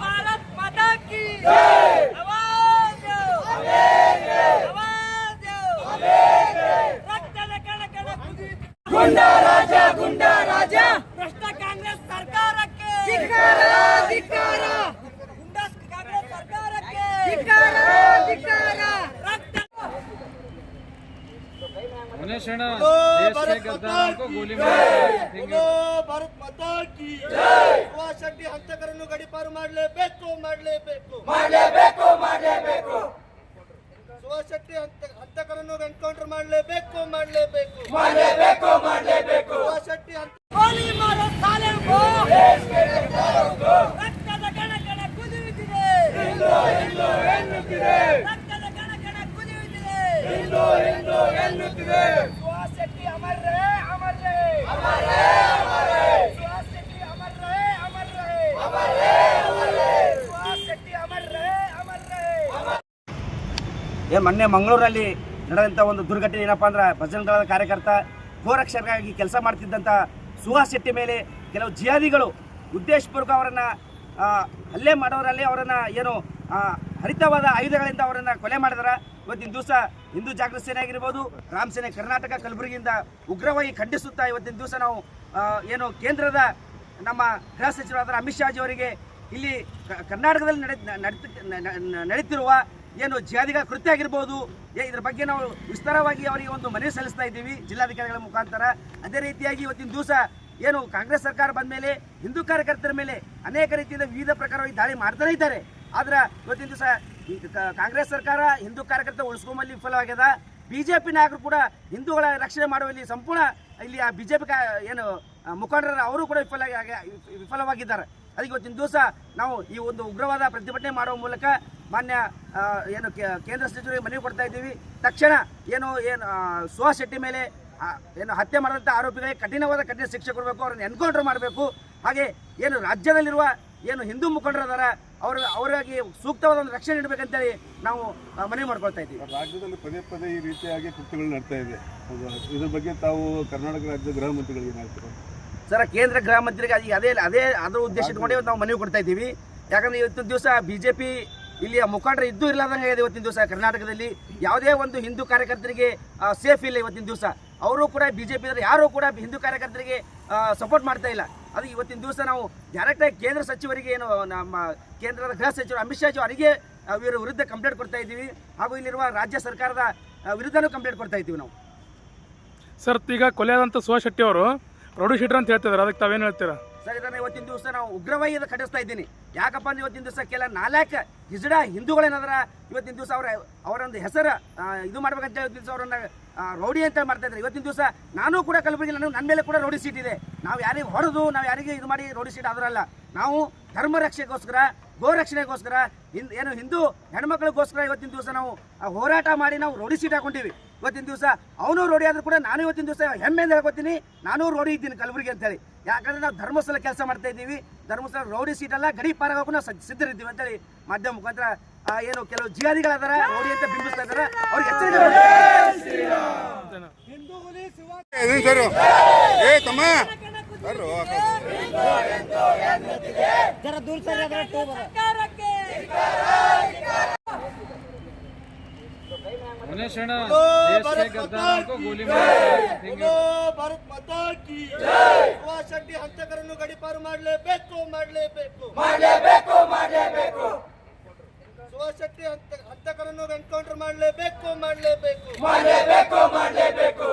भारत माता की राजा गुंडा राजा भ्रष्ट काँग्रेस सरकार के धिक्कारा धिक्कारा! मनीष है ना देश के गद्दारों को गोली मार बोलो ಭಾರತ್ ಮಾತಾ ಕಿ ಸುಭಾಷ್ ಶೆಟ್ಟಿ ಹಂತಕರನ್ನು ಗಡಿಪಾರು ಮಾಡಲೇಬೇಕು ಮಾಡಲೇಬೇಕು ಮಾಡಲೇಬೇಕು ಮಾಡಲೇಬೇಕು ಸುಭಾಷ್ ಶೆಟ್ಟಿ ಹಂತ ಹಂತಕರನ್ನು ಎನ್ಕೌಂಟರ್ ಮಾಡಲೇಬೇಕು ಮಾಡಲೇಬೇಕು ಮಾಡಲೇಬೇಕು ಮಾಡಲೇಬೇಕು ಸುಭಾಷ್ ಶೆಟ್ಟಿ ಹಂತ ಗೋಲಿ ಮಾರೋ ಸಾಲೆಗೂ ರಕ್ತದ ಕಣಕಣ ಕುದಿಯುತ್ತಿದೆ ರಕ್ತದ ಕಣಕಣ ಕುದಿಯುತ್ತಿದೆ ಸುಹಾಸ್ ಶೆಟ್ಟಿ ಏ, ಮೊನ್ನೆ ಮಂಗಳೂರಲ್ಲಿ ನಡೆದಂಥ ಒಂದು ದುರ್ಘಟನೆ ಏನಪ್ಪ ಅಂದ್ರೆ ಭಜನಗಳ ಕಾರ್ಯಕರ್ತ ಗೋರಕ್ಷಕರಾಗಿ ಕೆಲಸ ಮಾಡ್ತಿದ್ದಂಥ ಸುಹಾಸ್ ಶೆಟ್ಟಿ ಮೇಲೆ ಕೆಲವು ಜಿಹಾದಿಗಳು ಉದ್ದೇಶಪೂರ್ವಕ ಅವರನ್ನು ಹಲ್ಲೆ ಮಾಡೋರಲ್ಲಿ ಅವರನ್ನು ಏನು ಹರಿತವಾದ ಆಯುಧಗಳಿಂದ ಅವರನ್ನು ಕೊಲೆ ಮಾಡಿದ್ರ. ಇವತ್ತಿನ ದಿವಸ ಹಿಂದೂ ಜಾಗೃತಿ ಸೇನೆ ಆಗಿರ್ಬೋದು, ರಾಮ್ ಸೇನೆ ಕರ್ನಾಟಕ ಕಲಬುರಗಿಯಿಂದ ಉಗ್ರವಾಗಿ ಖಂಡಿಸುತ್ತಾ ಇವತ್ತಿನ ದಿವಸ ನಾವು ಏನು ಕೇಂದ್ರದ ನಮ್ಮ ಗೃಹ ಸಚಿವರಾದ ಅಮಿತ್ ಶಾಜಿ ಅವರಿಗೆ ಇಲ್ಲಿ ಕರ್ನಾಟಕದಲ್ಲಿ ನಡೆ ನಡೀತಿರುವ ಏನು ಜಿಹಾದಿಗಳ ಕೃತ್ಯ ಆಗಿರ್ಬೋದು ಇದ್ರ ಬಗ್ಗೆ ನಾವು ವಿಸ್ತಾರವಾಗಿ ಅವರಿಗೆ ಒಂದು ಮನವಿ ಸಲ್ಲಿಸ್ತಾ ಇದ್ದೀವಿ, ಜಿಲ್ಲಾಧಿಕಾರಿಗಳ ಮುಖಾಂತರ. ಅದೇ ರೀತಿಯಾಗಿ ಇವತ್ತಿನ ದಿವಸ ಏನು ಕಾಂಗ್ರೆಸ್ ಸರ್ಕಾರ ಬಂದ ಮೇಲೆ, ಹಿಂದೂ ಕಾರ್ಯಕರ್ತರ ಮೇಲೆ ಅನೇಕ ರೀತಿಯಿಂದ ವಿವಿಧ ಪ್ರಕಾರವಾಗಿ ದಾಳಿ ಮಾಡ್ತಾನೆ ಇದ್ದಾರೆ. ಆದ್ರೆ ಇವತ್ತಿನ ದಿವಸ ಕಾಂಗ್ರೆಸ್ ಸರ್ಕಾರ ಹಿಂದೂ ಕಾರ್ಯಕರ್ತ ಉಳಿಸ್ಕೊಂಬಲ್ಲಿ ವಿಫಲವಾಗ್ಯದ. ಬಿಜೆಪಿ ನಾಯಕರು ಕೂಡ ಹಿಂದೂಗಳ ರಕ್ಷಣೆ ಮಾಡುವಲ್ಲಿ ಸಂಪೂರ್ಣ ಇಲ್ಲಿ ಆ ಬಿಜೆಪಿ ಏನು ಮುಖಂಡರ ಅವರು ಕೂಡ ವಿಫಲ ವಿಫಲವಾಗಿದ್ದಾರೆ. ಅದಕ್ಕೆ ಇವತ್ತಿನ ದಿವಸ ನಾವು ಈ ಒಂದು ಉಗ್ರವಾದ ಪ್ರತಿಭಟನೆ ಮಾಡುವ ಮೂಲಕ ಮಾನ್ಯ ಏನು ಕೇಂದ್ರ ಸಚಿವರಿಗೆ ಮನವಿ ಕೊಡ್ತಾ ಇದ್ದೀವಿ. ತಕ್ಷಣ ಏನು ಏನು ಸುಹಾಸ್ ಶೆಟ್ಟಿ ಮೇಲೆ ಏನು ಹತ್ಯೆ ಮಾಡಿದಂಥ ಆರೋಪಿಗಳಿಗೆ ಕಠಿಣವಾದ ಕಠಿಣ ಶಿಕ್ಷೆ ಕೊಡಬೇಕು ಅವ್ರನ್ನ ಎನ್ಕೌಂಟರ್ ಮಾಡಬೇಕು. ಹಾಗೆ ಏನು ರಾಜ್ಯದಲ್ಲಿರುವ ಏನು ಹಿಂದೂ ಮುಖಂಡರದಾರ ಅವ್ರ ಅವರಿಗಾಗಿ ಸೂಕ್ತವಾದ ಒಂದು ರಕ್ಷಣೆ ನೀಡಬೇಕಂತೇಳಿ ನಾವು ಮನವಿ ಮಾಡ್ಕೊಳ್ತಾ ಇದ್ದೀವಿ. ರಾಜ್ಯದಲ್ಲಿ ಪದೇ ಪದೇ ಈ ರೀತಿಯಾಗಿ ಕೃತ್ಯಗಳು ನಡ್ತಾ ಇದೆ? ಇದ್ರ ಬಗ್ಗೆ ತಾವು ಕರ್ನಾಟಕ ರಾಜ್ಯದ ಗೃಹ ಮಂತ್ರಿಗಳಿಗೆ ಸರ್ ಕೇಂದ್ರ ಗೃಹ ಮಂತ್ರಿಗೆ ಈಗ ಅದೇ ಅದೇ ಅದರ ಉದ್ದೇಶ ಇಟ್ಕೊಂಡು ನಾವು ಮನವಿ ಕೊಡ್ತಾ ಇದ್ದೀವಿ. ಯಾಕಂದ್ರೆ ಇವತ್ತಿನ ದಿವಸ ಬಿಜೆಪಿ ಇಲ್ಲಿಯ ಮುಖಂಡರು ಇದ್ದು ಇರ್ಲಾದಂಗೆ ಇದೆ ಇವತ್ತಿನ ದಿವಸ ಕರ್ನಾಟಕದಲ್ಲಿ. ಯಾವುದೇ ಒಂದು ಹಿಂದೂ ಕಾರ್ಯಕರ್ತರಿಗೆ ಸೇಫ್ ಇಲ್ಲ ಇವತ್ತಿನ ದಿವಸ. ಅವರು ಕೂಡ ಬಿಜೆಪಿ ಯಾರು ಕೂಡ ಹಿಂದೂ ಕಾರ್ಯಕರ್ತರಿಗೆ ಸಪೋರ್ಟ್ ಮಾಡ್ತಾ ಇಲ್ಲ. ಅದು ಇವತ್ತಿನ ದಿವಸ ನಾವು ಡೈರೆಕ್ಟಾಗಿ ಕೇಂದ್ರ ಸಚಿವರಿಗೆ ಏನು, ನಮ್ಮ ಕೇಂದ್ರದ ಗೃಹ ಸಚಿವರು ಅಮಿತ್ ಶಾ ಜಿ ಅವರಿಗೆ ಇವರ ವಿರುದ್ಧ ಕಂಪ್ಲೇಂಟ್ ಕೊಡ್ತಾ ಇದ್ದೀವಿ. ಹಾಗೂ ಇಲ್ಲಿರುವ ರಾಜ್ಯ ಸರ್ಕಾರದ ವಿರುದ್ಧನೂ ಕಂಪ್ಲೇಂಟ್ ಕೊಡ್ತಾ ಇದ್ದೀವಿ ನಾವು. ಸರ್, ಈಗ ಕೊಲೆಯಾದಂಥ ಸುಭಾಷ್ ಶೆಟ್ಟಿ ಅವರು ರೌಡಿ ಶೀಟರ್ ಅಂತ ಹೇಳ್ತಿದ್ದಾರೆ. ಅದಕ್ಕೆ ತಾವೇನು ಹೇಳ್ತೀರಾ? ಸರ್ ಇದನ್ನು ಇವತ್ತಿನ ದಿವಸ ನಾವು ಉಗ್ರವಾಗಿ ಕಡಿಸ್ತಾ ಖಂಡಿಸ್ತಾ ಇದ್ದೀನಿ. ಯಾಕಪ್ಪ ಅಂದ್ರೆ ಇವತ್ತಿನ ದಿವಸ ಕೆಲ ನಾಲ್ಕು ಹಿಜಡ ಹಿಂದೂಗಳೇನಾದ್ರ ಇವತ್ತಿನ ದಿವಸ ಅವರ ಅವರೊಂದು ಹೆಸರು ಇದು ಮಾಡ್ಬೇಕಂತ ಇವತ್ತಿನ ದಿವಸ ಅವರನ್ನ ರೌಡಿ ಅಂತ ಮಾಡ್ತಾ ಇದ್ದಾರೆ. ಇವತ್ತಿನ ದಿವಸ ನಾನು ಕೂಡ ಕಲಬುರಗಿ ನಾನು ನನ್ನ ಮೇಲೆ ಕೂಡ ರೌಡಿ ಸೀಟ್ ಇದೆ. ನಾವು ಯಾರಿಗೆ ಹೊಡೆದು, ನಾವು ಯಾರಿಗೆ ಇದು ಮಾಡಿ ರೌಡಿ ಸೀಟ್ ಆದ್ರಲ್ಲ ನಾವು ಧರ್ಮ ರಕ್ಷೆಗೋಸ್ಕರ, ಗೋ ರಕ್ಷಣೆಗೋಸ್ಕರ, ಹಿಂದ್ ಏನು ಹಿಂದೂ ಹೆಣ್ಮಕ್ಳಿಗೋಸ್ಕರ ಇವತ್ತಿನ ದಿವಸ ನಾವು ಹೋರಾಟ ಮಾಡಿ ನಾವು ರೌಡಿ ಸೀಟ್ ಹಾಕೊಂಡಿವಿ. ಇವತ್ತಿನ ದಿವಸ ಅವನು ರೋಡಿ ಆದರೂ ಕೂಡ ನಾನು ಇವತ್ತಿನ ದಿವಸ ಹೆಮ್ಮೆಯಿಂದ ಹೇಳ್ಕೊತೀನಿ, ನಾನು ರೋಡಿ ಇದ್ದೀನಿ ಕಲಬುರಗಿ ಅಂತೇಳಿ ಯಾಕಂದ್ರೆ ನಾವು ಧರ್ಮಸ್ಥಳ ಕೆಲಸ ಮಾಡ್ತಾ ಇದ್ದೀವಿ. ಧರ್ಮಸ್ಥಳ ರೌಡಿ ಸೀಟ್ ಅಲ್ಲ ಗಡಿ ಪಾರಾಗೋಕು ನಾವು ಸಿದ್ಧರಿದ್ದೀವಿ ಅಂತೇಳಿ ಮಾಧ್ಯಮ ಮುಖಾಂತರ ಆ, ಏನು ಕೆಲವು ಜಿಹಾದಿಗಳದಾರ ರೌಡಿ ಅಂತ ಬಿಂಬಿಸ್ತಾ ಇದಾರೆ ಅವ್ರಿಗೆ ಎಚ್ಚರಿಕೆ ಭಾರತ್ ಮಾತಾ ಕಿ ಶೆಟ್ಟಿ ಹಂತಕರನ್ನು ಗಡಿಪಾರು ಮಾಡಲೇಬೇಕು ಮಾಡಲೇಬೇಕು. ಮಾಡಲೇಬೇಕು ಮಾಡಲೇಬೇಕು. ಸುಭಾಷ್ ಶೆಟ್ಟಿ ಹಂತ ಹಂತಕರನ್ನು ಎನ್ಕೌಂಟರ್ ಮಾಡಲೇಬೇಕು ಮಾಡಲೇಬೇಕು. ಮಾಡಲೇಬೇಕು ಮಾಡಲೇಬೇಕು.